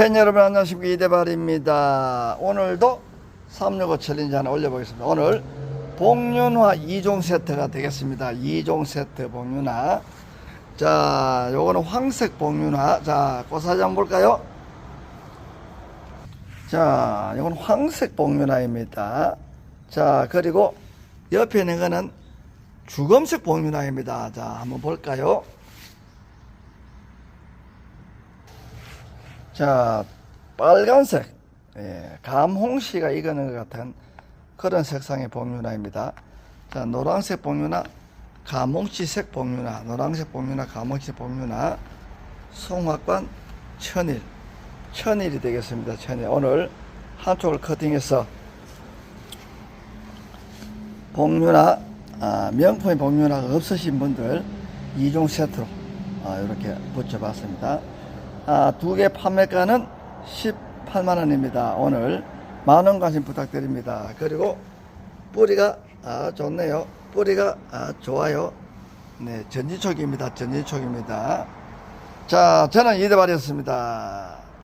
팬 여러분 안녕하십니까 이대발입니다. 오늘도 365 챌린지 하나 올려보겠습니다. 오늘 복륜화 2종 세트가 되겠습니다. 2종 세트 복륜화. 자, 요거는 황색 복륜화. 자, 꽃사진 한번 볼까요? 자, 이건 황색 복륜화입니다. 자, 그리고 옆에 있는 거는 주검색 복륜화입니다. 자, 한번 볼까요? 자, 빨간색, 예, 감홍시가 익은 것 같은 그런 색상의 복륜화입니다. 자, 노란색 복륜화, 감홍시색 복륜화, 노란색 복륜화, 감홍시 복륜화, 송화관 천일, 천일이 되겠습니다. 천일. 오늘 한쪽을 커팅해서 복륜화, 아, 명품의 복륜화가 없으신 분들 2종 세트로 아, 이렇게 붙여봤습니다. 아, 두 개 판매가는 18만원입니다. 오늘 만원 관심 부탁드립니다. 그리고 뿌리가 아, 좋네요. 뿌리가 아, 좋아요. 네, 전지촉입니다. 전지촉입니다. 자, 저는 이대발이었습니다.